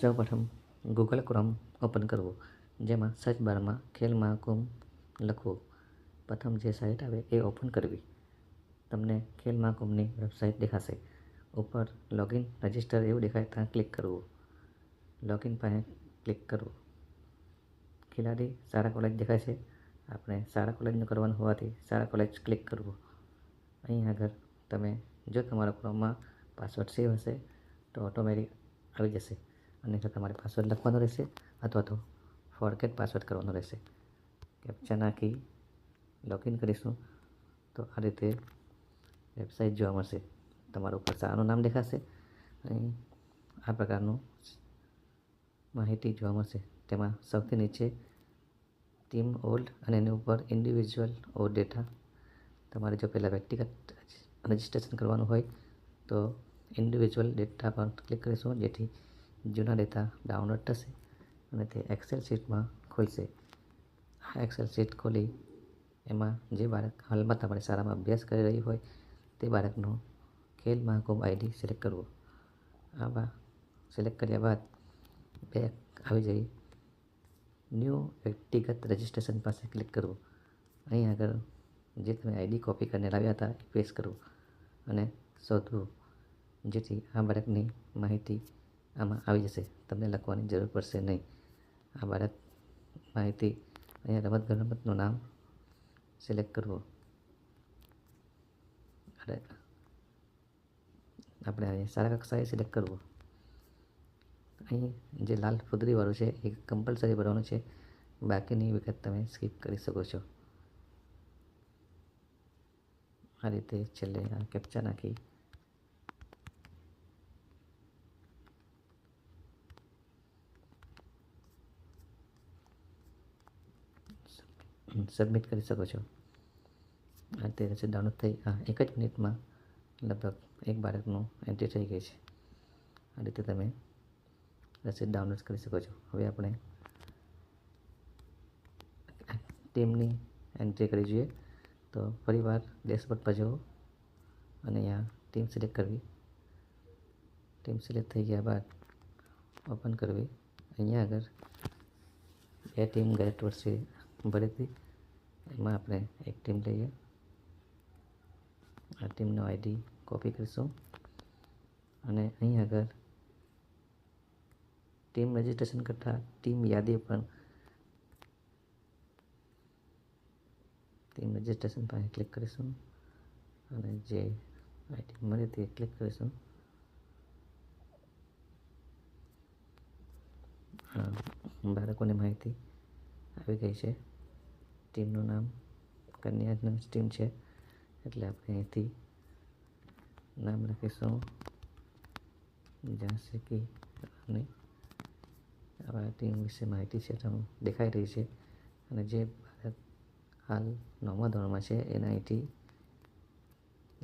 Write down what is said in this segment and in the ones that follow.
સૌપ્રથમ Google chrome open કરવો, જેમાં સર્ચ બારમાં ખેલ મહાકુંભ લખવું. પ્રથમ જે સાઇટ આવે એ ઓપન કરવી. તમને ખેલ મહાકુંભની વેબસાઇટ દેખાશે. ઉપર લોગિન રજિસ્ટર એવું દેખાય ત્યાં ક્લિક કરવું. લોગિન પાસે ક્લિક કરવું. ખેલાડી સારા કોલેજ દેખાય છે. આપણે સારા કોલેજનું કરવાનું હોવાથી સારા કોલેજ ક્લિક કરવું. અહીં આગળ તમે જો તમારા ક્રોમમાં પાસવર્ડ સેવ હશે, તો ઓટોમેટિક આવી જશે. અને જો તમારે પાસવર્ડ લખવાનો રહેશે અથવા તો ફોરકેટ પાસવર્ડ કરવાનો રહેશે. કેપ્ચા નાખી લોગિન કરીશું. તો આ રીતે વેબસાઇટ જોવા મળશે. તમારું ઉપર શાળાનું નામ દેખાશે અને આ પ્રકારનું માહિતી જોવા મળશે. તેમાં સૌથી નીચે ટીમ ઓલ્ડ અને એની ઉપર ઇન્ડિવિજ્યુઅલ ઓર ડેટા તમારે જો પહેલાં વ્યક્તિગત રજિસ્ટ્રેશન કરવાનું હોય તો ઇન્ડિવિજ્યુઅલ ડેટા પર ક્લિક કરીશું. જેથી જૂના ડેટા ડાઉનલોડ થશે અને તે એક્સેલ શીટમાં ખુલશે. આ એક્સેલ શીટ ખોલી એમાં જે બાળક હાલમાં તમારી શાળામાં અભ્યાસ કરી રહી હોય તે બાળકનો ખેલ મહાકુંભ આઈડી સિલેક્ટ કરવો. આવા સિલેક્ટ કર્યા બાદ બેક આવી જઈ ન્યૂ વ્યક્તિગત રજિસ્ટ્રેશન પાસે ક્લિક કરવું અહીં આગળ જે તમે આઈડી કોપી કરીને લાવ્યા હતા એ પેસ્ટ કરવું અને શોધવું જેથી આ બાળકની માહિતી આમાં આવી જશે. તમને લખવાની જરૂર પડશે નહીં. આ બાળક માહિતી અહીંયા રમત ગમતનું નામ સિલેક્ટ કરવું. અને આપણે અહીં સારા કક્ષાએ સિલેક્ટ કરવું. અહીં જે લાલ ફુદરીવાળું છે, એ કમ્પલસરી ભરવાનું છે. બાકીની વિગત તમે સ્કીપ કરી શકો છો. આ રીતે છેલ્લે આ કેપ્ચા નાખી. સબમિટ કરી શકો છો. આ તે રસીદ ડાઉનલોડ થઈ, આ એક જ મિનિટમાં લગભગ એક બાળકનું એન્ટ્રી થઈ ગઈ છે. આ રીતે તમે રસીદ ડાઉનલોડ કરી શકો છો. હવે આપણે ટીમની એન્ટ્રી કરવી જોઈએ. તો ફરીવાર ડેશબોર્ડ પર જવું અને અહીંયા ટીમ સિલેક્ટ કરવી. ટીમ સિલેક્ટ થઈ ગયા બાદ ઓપન કરવી. અહીંયા આગળ બે ટીમ ગયા વર્ષે ભરી હતી એમાં આપણે એક ટીમ લઈએ. આ ટીમનો આઈડી કોપી કરીશું. અને અહીં આગળ ટીમ રજિસ્ટ્રેશન કરતાં ટીમ યાદી પણ ટીમ રજિસ્ટ્રેશન પાસે ક્લિક કરીશું. અને જે આઈડી મળી તે ક્લિક કરીશું. બાળકોની માહિતી આવી ગઈ છે. ટીમનું નામ કન્યાજન ટીમ છે. એટલે આપણે અહીંથી નામ લખીશું ઝાંસી અને આવા ટીમ વિશે માહિતી છે તો દેખાઈ રહી છે. અને જે ભારત હાલ નવમા ધોરણમાં છે, એના અહીંથી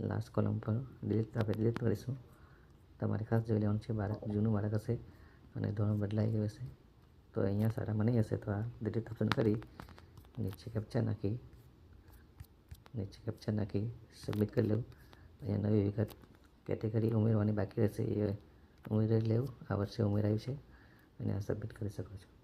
લાસ્ટ કોલમ પર ડિલીટ આપણે ડિલીટ કરીશું. તમારે ખાસ જોઈ લેવાનું છે બાળક જૂનું બાળક હશે અને ધોરણ બદલાઈ ગયું હશે, તો અહીંયા સારામાં નહીં હશે. તો આ ડિલીટ ઓપ્શન કરી નીચે કેપ્ચા નાખી. નીચે કેપ્ચા નાખી સબમિટ કરી લેવું. અહીંયા નવી વિગત કેટેગરી ઉમેરવાની બાકી રહેશે. એ ઉમેરી લેવું. આ વર્ષે ઉમેરાયું છે. અને આ સબમિટ કરી શકો છો.